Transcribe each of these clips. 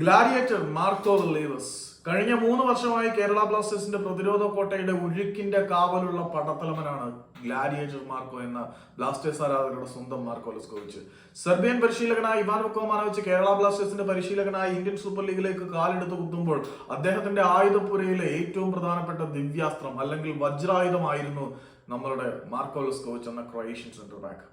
Gladiator Marco ലീവസ് കഴിഞ്ഞ മൂന്ന് വർഷമായി കേരള ബ്ലാസ്റ്റേഴ്സിന്റെ പ്രതിരോധ കോട്ടയുടെ ഒഴുക്കിന്റെ കാവലുള്ള പടത്തലമനാണ് ഗ്ലാഡിയേറ്റർ മാർക്കോ എന്ന ബ്ലാസ്റ്റേഴ്സ് ആരാധകരുടെ സ്വന്തം മാർക്കോ ലസ്കോവിച്ച് സെർബിയൻ പരിശീലകനായ ഇവാൻ വെക്കോമാനോവിച്ച് കേരള ബ്ലാസ്റ്റേഴ്സിന്റെ പരിശീലകനായ ഇന്ത്യൻ സൂപ്പർ ലീഗിലേക്ക് കാലെടുത്ത് കുത്തുമ്പോൾ അദ്ദേഹത്തിന്റെ ആയുധപ്പുരയിലെ ഏറ്റവും പ്രധാനപ്പെട്ട ദിവ്യാസ്ത്രം അല്ലെങ്കിൽ വജ്രായുധമായിരുന്നു നമ്മളുടെ മാർക്കോലസ് കോച്ച് എന്ന ക്രൊയേഷ്യൻ സെന്റർ ബാക്ക്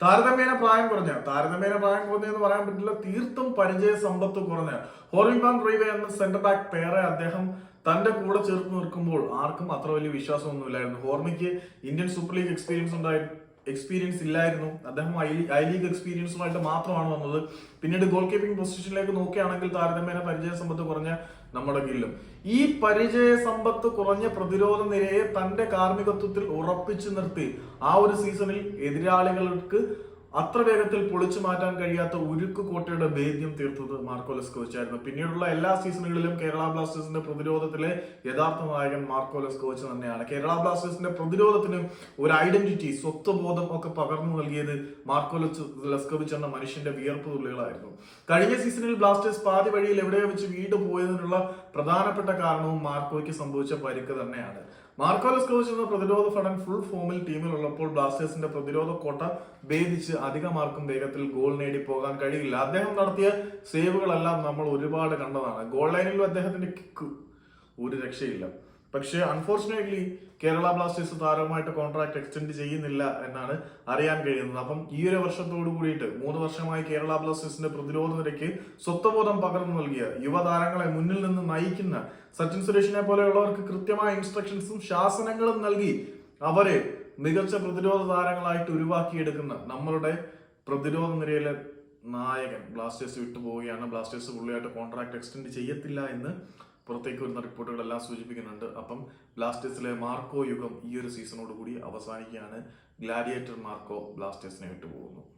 താരതമ്യേന പ്രായം കുറഞ്ഞ താരതമ്യേന പ്രായം കുറഞ്ഞ എന്ന് പറയാൻ പറ്റില്ല തീർത്തും പരിചയ സമ്പത്ത് കുറഞ്ഞ ഹോർവിംബാൻ റീവേ എന്ന സെന്റർ ബാക്ക് പേരെ അദ്ദേഹം തന്റെ കൂടെ ചേർത്ത് നിൽക്കുമ്പോൾ ആർക്കും അത്ര വലിയ വിശ്വാസമൊന്നുമില്ലായിരുന്നു. ഹോർമിക്ക് ഇന്ത്യൻ സൂപ്പർ ലീഗ് എക്സ്പീരിയൻസ് ഉണ്ടായിരുന്നു എക്സ്പീരിയൻസ് ഇല്ലായിരുന്നു. അദ്ദേഹം ഐ ഐ ലീഗ് എക്സ്പീരിയൻസുമായിട്ട് മാത്രമാണ് വന്നത്. പിന്നീട് ഗോൾ കീപ്പിംഗ് പൊസിഷനിലേക്ക് നോക്കുകയാണെങ്കിൽ താരതമ്യേന പരിചയ സമ്പത്ത് കുറഞ്ഞ നമ്മുടെ ഗില്ലും. ഈ പരിചയ സമ്പത്ത് കുറഞ്ഞ പ്രതിരോധ നിരയെ തന്റെ കാർമ്മികത്വത്തിൽ ഉറപ്പിച്ചു നിർത്തി ആ ഒരു സീസണിൽ എതിരാളികൾക്ക് അത്ര വേഗത്തിൽ പൊളിച്ചു മാറ്റാൻ കഴിയാത്ത ഉരുക്ക് കോട്ടയുടെ ഭേദ്യം തീർത്തത് മാർക്കോ കോച്ചായിരുന്നു പിന്നീടുള്ള എല്ലാ സീസണുകളിലും കേരള ബ്ലാസ്റ്റേഴ്സിന്റെ പ്രതിരോധത്തിലെ യഥാർത്ഥ നായകൻ മാർക്കോ കോച്ച് തന്നെയാണ്. കേരള ബ്ലാസ്റ്റേഴ്സിന്റെ പ്രതിരോധത്തിന് ഒരു ഐഡന്റിറ്റി സ്വത്വബോധം ഒക്കെ പകർന്നു നൽകിയത് മാർക്കോ ലസ്കോവിച്ച് ലെസ്കോവിച്ച് എന്ന മനുഷ്യന്റെ വിയർപ്പ് തുള്ളികളായിരുന്നു. കഴിഞ്ഞ സീസണിൽ ബ്ലാസ്റ്റേഴ്സ് പാതി വഴിയിൽ എവിടെയോ വെച്ച് വീട് പോയതിനുള്ള പ്രധാനപ്പെട്ട കാരണവും മാർക്കോയ്ക്ക് സംഭവിച്ച പരിക്ക് തന്നെയാണ്. മാർക്കോ കോവിച്ച് എന്ന പ്രതിരോധ ഫടൻ ഫുൾ ഫോമിൽ ടീമിലുള്ളപ്പോൾ ബ്ലാസ്റ്റേഴ്സിന്റെ പ്രതിരോധ കോട്ട ഭേദിച്ച് അധികമാർക്കും വേഗത്തിൽ ഗോൾ നേടി പോകാൻ കഴിയില്ല. അദ്ദേഹം നടത്തിയ സേവുകളെല്ലാം നമ്മൾ ഒരുപാട് കണ്ടതാണ്. ഗോൾ ലൈനിലും അദ്ദേഹത്തിന്റെ കിക്ക് ഒരു രക്ഷയില്ല. പക്ഷേ അൺഫോർച്ചുനേറ്റ്ലി കേരള ബ്ലാസ്റ്റേഴ്സ് താരവുമായിട്ട് കോൺട്രാക്ട് എക്സ്റ്റെൻഡ് ചെയ്യുന്നില്ല എന്നാണ് അറിയാൻ കഴിയുന്നത്. അപ്പം ഈ ഒരു വർഷത്തോട് കൂടിയിട്ട് മൂന്ന് വർഷമായി കേരള ബ്ലാസ്റ്റേഴ്സിന്റെ പ്രതിരോധ നിരയ്ക്ക് സ്വത്വബോധം പകർന്നു നൽകിയ യുവതാരങ്ങളെ മുന്നിൽ നിന്ന് നയിക്കുന്ന സച്ചിൻ സുരേഷിനെ പോലെയുള്ളവർക്ക് കൃത്യമായ ഇൻസ്ട്രക്ഷൻസും ശാസനങ്ങളും നൽകി അവരെ മികച്ച പ്രതിരോധ താരങ്ങളായിട്ട് ഉരുവാക്കിയെടുക്കുന്ന നമ്മളുടെ പ്രതിരോധ നിരയിലെ നായകൻ ബ്ലാസ്റ്റേഴ്സ് വിട്ടുപോവുകയാണ്. ബ്ലാസ്റ്റേഴ്സ് പുള്ളിയായിട്ട് കോൺട്രാക്ട് എക്സ്റ്റെൻഡ് ചെയ്യത്തില്ല എന്ന് പുറത്തേക്ക് വരുന്ന റിപ്പോർട്ടുകളെല്ലാം സൂചിപ്പിക്കുന്നുണ്ട്. അപ്പം ബ്ലാസ്റ്റേഴ്സിലെ മാർക്കോ യുഗം ഈ ഒരു സീസണോടുകൂടി അവസാനിക്കുകയാണ്. ഗ്ലാഡിയേറ്റർ മാർക്കോ ബ്ലാസ്റ്റേഴ്സിനെ വിട്ടുപോകുന്നു.